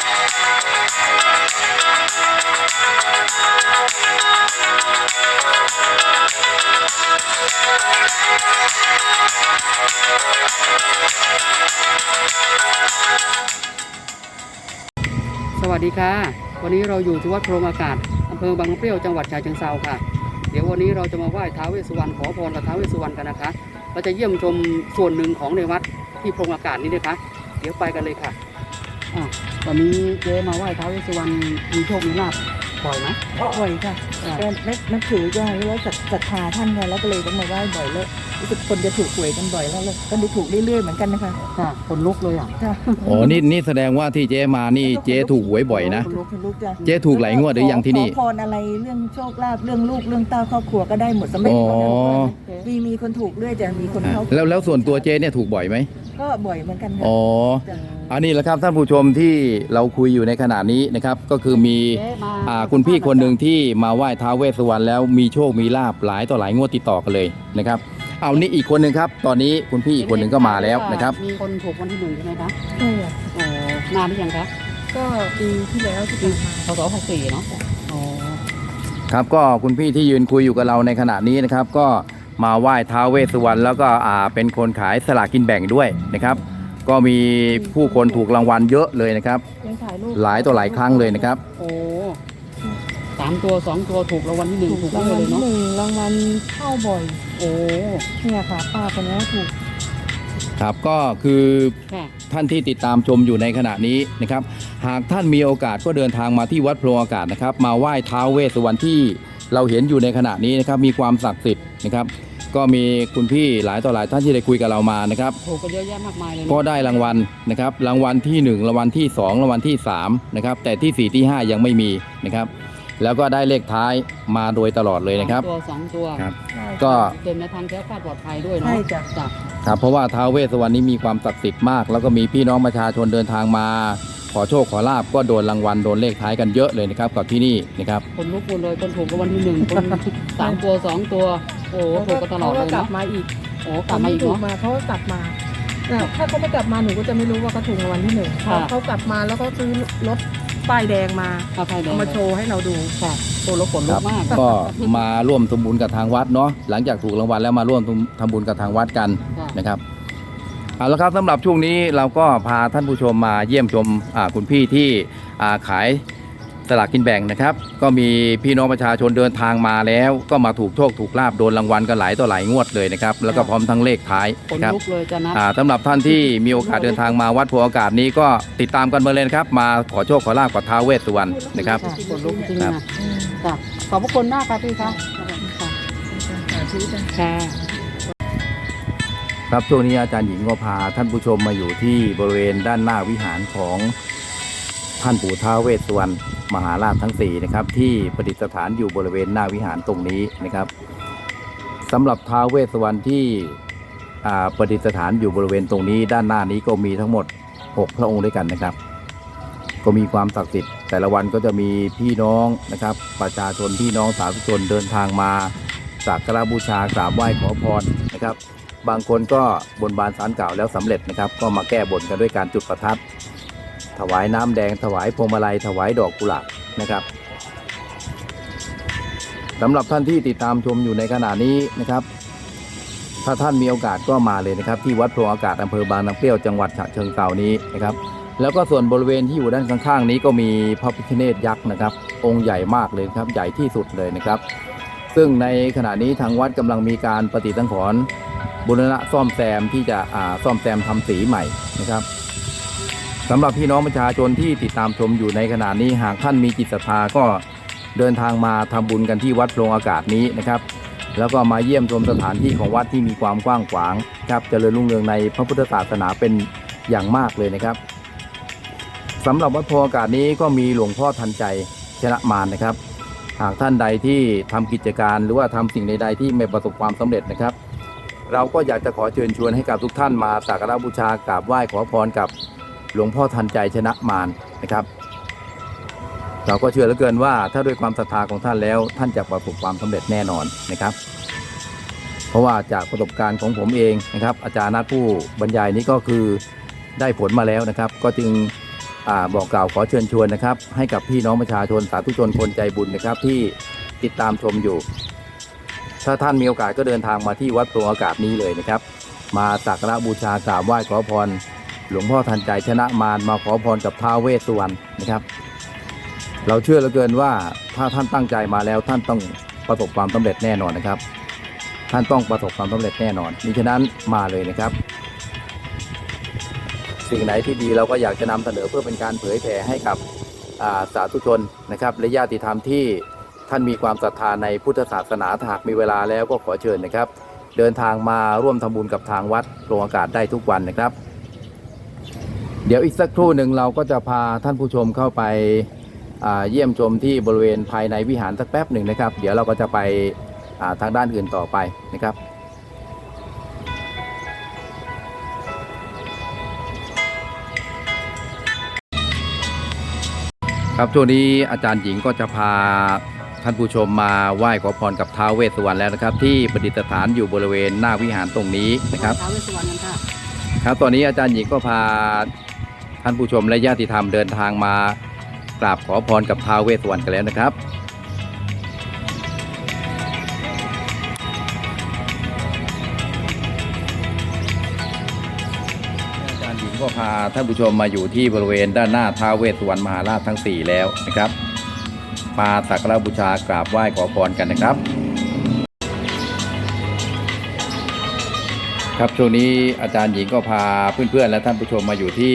สวัสดีค่ะ วันนี้เราอยู่ที่วัดโพรงอากาศอำเภอบางเปรี้ยวจังหวัดฉะเชิงเทราค่ะ เดี๋ยววันนี้เราจะมาไหว้ท้าวเวสสุวรรณขอพรกับท้าวเวสสุวรรณกันนะคะ เราจะเยี่ยมชมส่วนหนึ่งของในวัดที่โพรงอากาศนี้นะคะ เดี๋ยวไปกันเลยค่ะ อะตอนนี้เจ๊มาไหว้ท้าวเวสสุวรรณมีโชคมีลาภบ่อยไหม บ่อยค่ะอะก็นับนับถือก็แล้วศรัทธาท่านค่ะแล้วก็เลยต้องมาไหว้บ่อยแล้วรู้สึกคนจะถูกหวยกันบ่อยแล้วแล้วก็ได้ถูกเรื่อยๆเหมือนกันนะคะค่ะคนลุกเลยอะค่ะโอ้นี่นี่แสดงว่าที่เจ๊มานี่เจ๊ถูกหวยบ่อยนะ คนลุกคนลุกจ้ะเจ๊ถูกหลายงวดหรือยังที่นี่ ขอพรอะไรเรื่องโชคลาภเรื่องลูกเรื่องเต้าครอบครัวก็ได้หมดสำเร็จหมดอ๋อ มีมีคนถูกด้วยจะมีคนอะเข้าแล้วแล้วส่วนตัวเจ๊เนี่ยถูกบ่อยไหมก็บ่อยเหมือนกันค่ะอ๋อ จ้ะ อันนี้แหละครับท่านผู้ชมที่เราคุยอยู่ในขณะนี้นะครับ ก็คือมีเจ๊มาอ่าคุณพี่คนหนึ่งที่มาไหว้ท้าวเวสสุวรรณแล้วมีโชคมีลาบหลายต่อหลายงวดติดต่อกันเลยนะครับ เอานี่อีกคนหนึ่งครับ ตอนนี้คุณพี่อีกคนหนึ่งก็มาแล้วนะครับ มีคนถูกวันที่หนึ่งใช่ไหมคะใช่ค่ะอ๋อนานหรือยังคะก็ปีที่แล้วที่ผ่านมาพศหกสี่เนาะอ๋อครับก็คุณพี่ที่ยืนคุยอยู่กับเราในขณะนี้นะครับ ก็มาไหว้ท้าวเวสสุวรรณแล้วก็อ่าเป็นคนขายสลากกินแบ่งด้วยนะครับ ก็มีผู้คนถูกรางวัลเยอะเลยนะครับ ยังถ่ายรูปหลายต่อหลายครั้งเลยนะครับ โอ้สามตัวสองตัวถูกรางวัลที่หนึ่งถูถูกกรางเลวัลยที่เนาะหนึ่งรางวัลเข้าบ่อยโอ้เนี่ยค่ะป้าคนนี้ถูกครับก็คือค่ะท่านที่ติดตามชมอยู่ในขณะนี้นะครับ หากท่านมีโอกาสก็เดินทางมาที่วัดโพรงอากาศนะครับ มาไหว้ท้าวเวสสุวรรณที่เราเห็นอยู่ในขณะนี้นะครับ มีความศักดิ์สิทธิ์นะครับ ก็มีคุณพี่หลายต่อหลายท่านที่ได้คุยกับเรามานะครับถูกกันเยอะแยะมากมายเลยก็เนาะได้รางวัลนะครับรางวัลที่ 1 รางวัลที่ 2 รางวัลที่3นะครับแต่ที่ 4 ที่ 5 ยังไม่มีนะครับ แล้วก็ได้เลขท้ายมาโดยตลอดเลยนะครับ สองตัวสองตัวครับใช่ก็เป็นในทางแคล้วคลาดปลอดภัยด้วยใช่เนาะจ้ะ จ้ะครับเพราะว่าท้าวเวสสวรรณนี้มีความศักดิ์สิทธิ์มาก แล้วก็มีพี่น้องประชาชนเดินทางมา ขอโชคขอลาบก็โดนรางวัลโดนเลขท้ายกันเยอะเลยนะครับกับที่นี่นะครับ คนลุกหมดเลยคนถูกรางวัลที่หนึ่งคน สามตัวสองตัว โอ้ถูกกันตลอดเลยเขาก็กลัเนาะบมาอีกโอ้กลับมาอีกถูกเนาะ มาเขาก็กลับมาแต่ถ้าเขาไม่กลับมาหนูก็จะไม่รู้ว่าเขาถูกรางวัลที่หนึ่งค่ะ เขากลับมาแล้วก็ซื้อรถป้ายแดงมาเอาใครแดเอางมาโชว์ให้เราดู ค่ะโอ้แล้วขนลุกมาก ก็มาร่วมทำบุญกับทางวัดเนาะหลังจากถูกรางวัลแล้วมาร่วมทำบุญกับทางวัดกันค่ะ นะครับเอาละครับสำหรับช่วงนี้เราก็พาท่านผู้ชมมาเยี่ยมชมอ่าคุณพี่ที่อ่าขาย สลากกินแบ่งนะครับ ก็มีพี่น้องประชาชนเดินทางมาแล้ว ก็มาถูกโชคถูกลาบโดนรางวัลกันหลายต่อหลายงวดเลยนะครับ แล้วก็พร้อมทั้งเลขท้ายคนนะครับ ลุกเลยจะนับ อ่าสำหรับท่านที่มีโอกาสเดินทางมาวัดโพธิ์อากาศนี้ก็ติดตามกันมาเลยนะครับ มาขอโชคขอลาบกับท้าวเวสสุวรรณนะครับ ค่ะคนลุกจริงครันะบจ้ะขอบพระคุณมากค่ะพี่คะค่ะสาธุจ้ะค่ะ ครับช่วงนี้อาจารย์หญิงก็พาท่านผู้ชมมาอยู่ที่บริเวณด้านหน้าวิหารของ ท่านปู่ท้าวเวสสุวรรณมหาราชทั้งสี่นะครับที่ประดิษฐานอยู่บริเวณหน้าวิหารตรงนี้นะครับสำหรับท้าวเวสสุวรรณที่ประดิษฐานอยู่บริเวณตรงนี้ ด้านหน้านี้ก็มีทั้งหมด 6 พระองค์ด้วยกันนะครับ ก็มีความศักดิ์สิทธิ์แต่ละวันก็จะมีพี่น้องนะครับ ประชาชนพี่น้องสาธุชนเดินทางมาสักการะบูชากราบไหว้ขอพรนะครับ บางคนก็บนบานสารกล่าวแล้วสำเร็จนะครับ ก็มาแก้บนกันด้วยการจุดประทัด ถวายน้ำแดงถวายพวงมาลัยถวายดอกกุหลาบนะครับสำหรับท่านที่ติดตามชมอยู่ในขณะนี้นะครับ ถ้าท่านมีโอกาสก็มาเลยนะครับ ที่วัดโพรงอากาศอำเภอบางน้ำเปรี้ยวจังหวัดฉะเชิงเทรานี้นะครับ แล้วก็ส่วนบริเวณที่อยู่ด้านข้างๆ นี้ก็มีพระพิฆเนศยักษ์นะครับ องค์ใหญ่มากเลยครับใหญ่ที่สุดเลยนะครับ ซึ่งในขณะนี้ทางวัดกำลังมีการปฏิสังขรณ์บุรณะซ่อมแซมที่จะซ่อมแซมทำสีใหม่นะครับ สำหรับพี่น้องประชาชนที่ติดตามชมอยู่ในขณะนี้หากท่านมีจิตศรัทธาก็เดินทางมาทำบุญกันที่วัดโพรงอากาศนี้นะครับ แล้วก็มาเยี่ยมชมสถานที่ของวัดที่มีความกว้างขวางครับเจริญรุ่งเรืองในพระพุทธศาสนาเป็นอย่างมากเลยนะครับสำหรับวัดโพรงอากาศนี้ก็มีหลวงพ่อทันใจชนะมารนะครับ หากท่านใดที่ทำกิจการหรือว่าทำสิ่งใดๆที่ไม่ประสบความสำเร็จนะครับ เราก็อยากจะขอเชิญชวนให้กับทุกท่านมาสักการะบูชากราบไหว้ขอพรกับ หลวงพ่อทันใจชนะมารนะครับ เราก็เชื่อเหลือเกินว่าถ้าด้วยความศรัทธาของท่านแล้ว ท่านจะประสบความสำเร็จแน่นอนนะครับ เพราะว่าจากประสบการณ์ของผมเองนะครับ อาจารย์นัทผู้บรรยายนี้ก็คือได้ผลมาแล้วนะครับ ก็จึงอบอกกล่าวขอเชิญชวนนะครับ ให้กับพี่น้องประชาชนสาธุชนคนใจบุญนะครับ ที่ติดตามชมอยู่ ถ้าท่านมีโอกาสก็เดินทางมาที่วัดโพรงอากาศนี้เลยนะครับ มาสักการะบูชากราบไหว้ขอพร หลวงพ่อทันใจชนะมารมาขอพรกับท้าเวสสุวรรณนะครับ เราเชื่อเหลือเกินว่าถ้าท่านตั้งใจมาแล้วท่านต้องประสบความสำเร็จแน่นอนนะครับ ท่านต้องประสบความสำเร็จแน่นอนมิฉะนั้นมาเลยนะครับ สิ่งไหนที่ดีเราก็อยากจะนำเสนอเพื่อเป็นการเผยแผ่ให้กับาสาธุชนนะครับและญาติธรรมที่ท่านมีความศรัทธาในพุทธศาสนาถ้าหากมีเวลาแล้วก็ขอเชิญนะครับ เดินทางมาร่วมทำบุญกับทางวัดโรงอากาศได้ทุกวันนะครับ เดี๋ยวอีกสักครู่หนึ่งเราก็จะพาท่านผู้ชมเข้าไปอ่าเยี่ยมชมที่บริเวณภายในวิหารสักแป๊บหนึ่งนะครับ เดี๋ยวเราก็จะไปอ่าทางด้านอื่นต่อไปนะครับครับช่วงนี้อาจารย์หญิงก็จะพาท่านผู้ชมมาไหว้ขอพรกับท้าวเวสสุวรรณแล้วนะครับ ที่ประดิษฐานอยู่บริเวณหน้าวิหารตรงนี้นะครับท้าวเวสสุวรรณกันค่ะครับตอนนี้อาจารย์หญิงก็พา ท่านผู้ชมและญาติธรรมเดินทางมากราบขอพรกับท้าวเวสสุวรรณกันแล้วนะครับอาจารย์หญิงก็พาท่านผู้ชมมาอยู่ที่บริเวณด้านหน้าท้าวเวสสุวรรณมหาราชทั้ง 4 แล้วนะครับมาสักการะบูชากราบไหว้ขอพรกันนะครับ ครับช่วงนี้อาจารย์หญิงก็พาเพื่อนๆและท่านผู้ชมมาอยู่ที่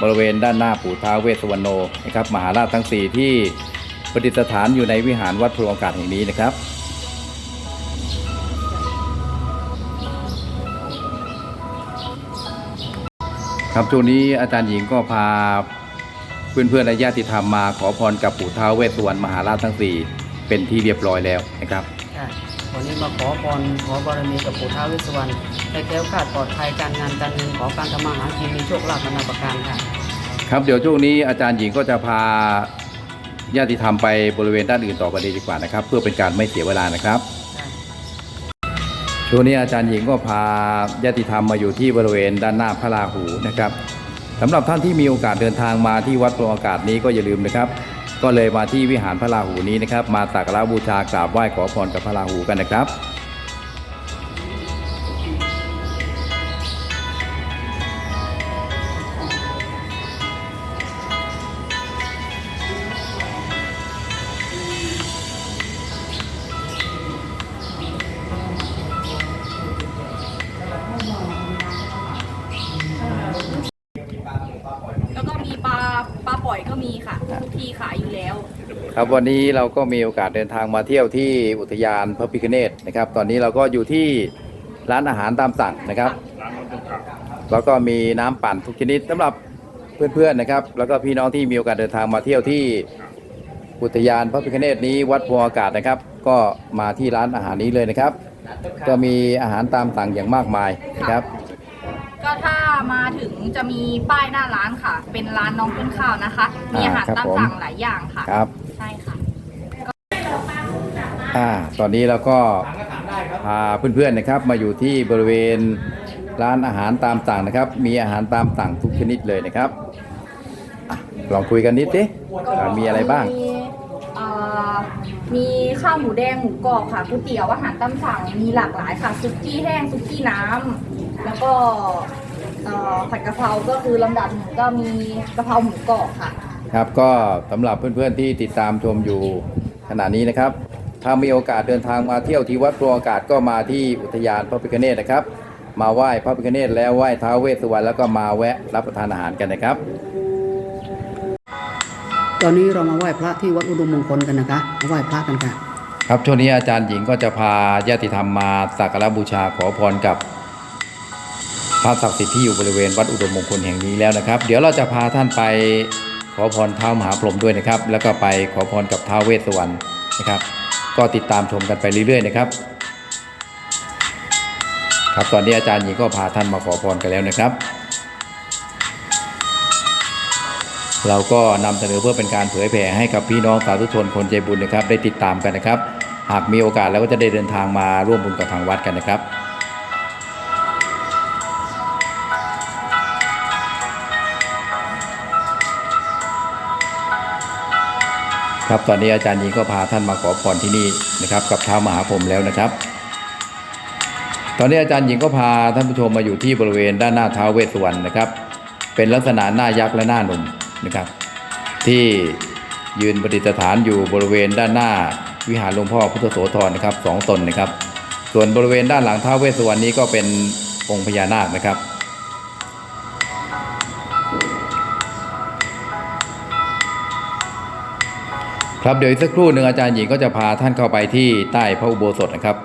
บริเวณด้านหน้าปู่ท้าเวสวรรณโนนะครับมหาราชทั้ง 4 ที่ประดิษฐานอยู่ในวิหารวัดพระโอกาสแห่งนี้นะครับครับช่วงนี้อาจารย์หญิงก็พาเพื่อนๆและญาติธรรมมาขอพรกับปู่ท้าเวสสุวรรณมหาราชทั้ง4เป็นที่เรียบร้อยแล้วนะครับ วันนี้มาขอพรขอบารมีกับปู่ท้าวเวสสุวรรณให้แคล้วคลาดปลอดภัยการงานการเงินขอการทำมาหากินมีโชคลาภนานาประการค่ะ ครับเดี๋ยวช่วงนี้อาจารย์หญิงก็จะพาญาติธรรมไปบริเวณด้านอื่นต่อไปเลยดีกว่านะครับ เพื่อเป็นการไม่เสียเวลานะครับช่วงนี้อาจารย์หญิงก็พาญาติธรรมมาอยู่ที่บริเวณด้านหน้าพระราหูนะครับสำหรับท่านที่มีโอกาสเดินทางมาที่วัดโปรงอากาศนี้ก็อย่าลืมนะครับ ก็เลยมาที่วิหารพระราหูนี้นะครับ มาสักการะบูชากราบไหว้ขอพรกับพระราหูกันนะครับ ปลาปล่อยก็มีค่ะทุกที่ขายอยู่แล้ว ครับวันนี้เราก็มีโอกาสเดินทางมาเที่ยวที่อุทยานพระพิฆเนศนะครับ ตอนนี้เราก็อยู่ที่ร้านอาหารตามสั่งนะครับ แล้วก็มีน้ำปั่นทุกชนิดสำหรับเพื่อนๆนะครับ แล้วก็พี่น้องที่มีโอกาสเดินทางมาเที่ยวที่อุทยานพระพิฆเนศนี้วัดพวงอากาศนะครับ ก็มาที่ร้านอาหารนี้เลยนะครับ ก็มีอาหารตามสั่งอย่างมากมายนะครับก็ถ้า มาถึงจะมีป้ายหน้าร้านค่ะ เป็นร้านน้องต้นข้าวนะคะ มีอาหารอ่าครับตามผมสั่งหลายอย่างค่ะ ครับ ใช่ค่ะ อ่า ตอนนี้เราก็พาเพื่อนๆนะครับ มาอยู่ที่บริเวณร้านอาหารตามสั่งนะครับ มีอาหารตามสั่งทุกชนิดเลยนะครับอะลองคุยกันนิดสิอ่ามีอะไรบ้าง มีเอ่อมีข้าวหมูแดงหมูกรอบค่ะก๋วยเตี๋ยวอาหารตามสั่งมีหลากหลายค่ะซุกี้แห้งซุกี้น้ำแล้วก็เอ่อ ผัดกะเพราก็คือลำดับหนึ่งก็มีกะเพราหมูกรอบค่ะ ครับก็สำหรับเพื่อนๆที่ติดตามชมอยู่ขณะนี้นะครับ ถ้ามีโอกาสเดินทางมาเที่ยวที่วัดพระอากาศก็มาที่อุทยานพระพิฆเนศนะครับ มาไหว้พระพิฆเนศแล้วไหว้ท้าวเวสสุวรรณแล้วก็มาแวะรับประทานอาหารกันนะครับ ตอนนี้เรามาไหว้พระที่วัดอุดมมงคลกันนะคะมาไหว้พระกันค่ะ ครับช่วงนี้อาจารย์หญิงก็จะพาญาติธรรมมาสักการะบูชาขอพรกับพ ระศักดิ์สิทธิ์ที่อยู่บริเวณวัดอุดมมงคลแห่งนี้แล้วนะครับ เดี๋ยวเราจะพาท่านไปขอพรท้าวมหาพรหมด้วยนะครับ แล้วก็ไปขอพรกับท้าวเวสสวรรณนะครับ ก็ติดตามชมกันไปเรื่อยๆนะครับ ครับตอนนี้อาจารย์หญิงก็พาท่านมาขอพรกันแล้วนะครับ เราก็นำเสนอเพื่อเป็นการเผยแผ่ให้กับพี่น้องสาธุชนคนใจบุญนะครับ ได้ติดตามกันนะครับ หากมีโอกาสแล้วก็จะได้เดินทางมาร่วมบุญกับทางวัดกันนะครับ ครับตอนนี้อาจารย์หญิงก็พาท่านมาขอพรที่นี่นะครับ กับท้าวมหาพรหมแล้วนะครับ ตอนนี้อาจารย์หญิงก็พาท่านผู้ชมมาอยู่ที่บริเวณด้านหน้าท้าวเวสสุวรรณนะครับ เป็นลักษณะหน้ายักษ์และหน้าหนุ่มนะครับ ที่ยืนประดิษฐานอยู่บริเวณด้านหน้าวิหารหลวงพ่อพุทธโสธรนะครับสองตนนะครับ ส่วนบริเวณด้านหลังท้าวเวสสุวรรณนี้ก็เป็นองค์พญานาคนะครับ ครับเดี๋ยวอีกสักครู่หนึ่งอาจารย์หญิงก็จะพาท่านเข้าไปที่ใต้พระอุโบสถนะครับ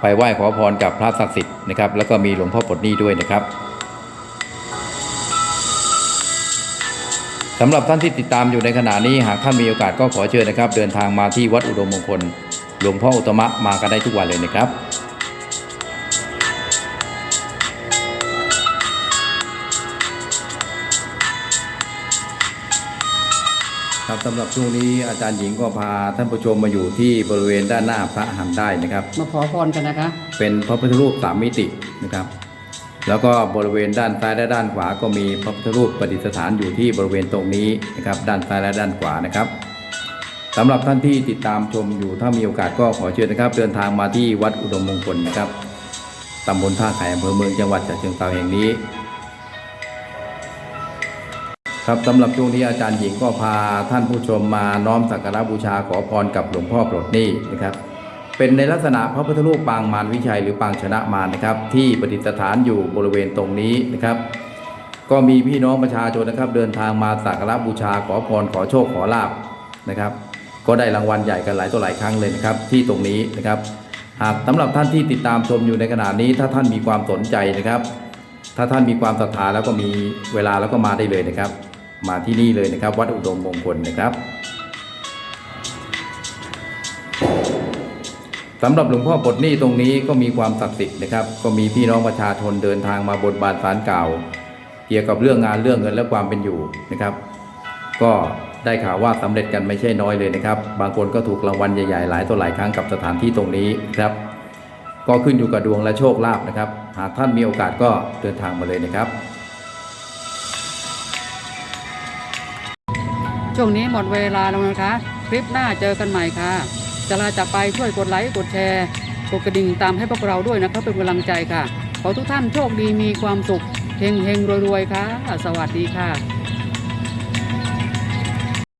ไปไหว้ขอพรกับพระศักดิ์สิทธิ์นะครับ แล้วก็มีหลวงพ่อปดนี้ด้วยนะครับสำหรับท่านที่ติดตามอยู่ในขณะนี้หากท่านมีโอกาสก็ขอเชิญนะครับ เดินทางมาที่วัดอุดมมงคล หลวงพ่ออุตมะมากันได้ทุกวันเลยนะครับ ครับสำหรับช่วงนี้อาจารย์หญิงก็พาท่านผู้ชมมาอยู่ที่บริเวณด้านหน้าพระหันได้นะครับ มาขอพรกันนะคะ เป็นพระพุทธรูปสามมิตินะครับ แล้วก็บริเวณด้านซ้ายและด้านขวาก็มีพระพุทธรูปประดิษฐานอยู่ที่บริเวณตรงนี้นะครับ ด้านซ้ายและด้านขวานะครับสำหรับท่านที่ติดตามชมอยู่ถ้ามีโอกาสก็ขอเชิญนะครับ เดินทางมาที่วัดอุดมมงคลนะครับตำบลท่าไข่อำเภอเมืองจังหวัดฉะเชิงเทราแห่งนี้ ครับสำหรับช่วงนี้อาจารย์หญิงก็พาท่านผู้ชมมาน้อมสักการะบูชาขอพรกับหลวงพ่อปลดหนี้นะครับ เป็นในลักษณะพระพุทธรูปปางมารวิชัยหรือปางชนะมารนะครับ ที่ประดิษฐานอยู่บริเวณตรงนี้นะครับ ก็มีพี่น้องประชาชนนะครับ เดินทางมาสักการะบูชาขอพรขอโชคขอลาบนะครับ ก็ได้รางวัลใหญ่กันหลายต่อหลายครั้งเลยนะครับที่ตรงนี้นะครับ หากสำหรับท่านที่ติดตามชมอยู่ในขณะนี้ถ้าท่านมีความสนใจนะครับ ถ้าท่านมีความศรัทธาแล้วก็มีเวลาแล้วก็มาได้เลยนะครับ มาที่นี่เลยนะครับ วัดอุดมมงคลนะครับสำหรับหลวงพ่อปลดหนี้ตรงนี้ก็มีความศักดิ์สิทธิ์นะครับ ก็มีพี่น้องประชาชนเดินทางมาบนบานสารเก่า เกี่ยวกับเรื่องงานเรื่องเงินและความเป็นอยู่นะครับ ก็ได้ข่าวว่าสำเร็จกันไม่ใช่น้อยเลยนะครับ บางคนก็ถูกรางวัลใหญ่ๆหลายต่อหลายครั้งกับสถานที่ตรงนี้ครับ ก็ขึ้นอยู่กับดวงและโชคลาภนะครับ หากท่านมีโอกาสก็เดินทางมาเลยนะครับ ช่วงนี้หมดเวลาแล้วนะคะ คลิปหน้าเจอกันใหม่ค่ะจะลาจากไปช่วยกดไลค์กดแชร์กดกระดิ่งตามให้พวกเราด้วยนะครับเป็นกำลังใจค่ะ ขอทุกท่านโชคดีมีความสุขเฮงเฮงรวยๆค่ะ สวัสดีค่ะ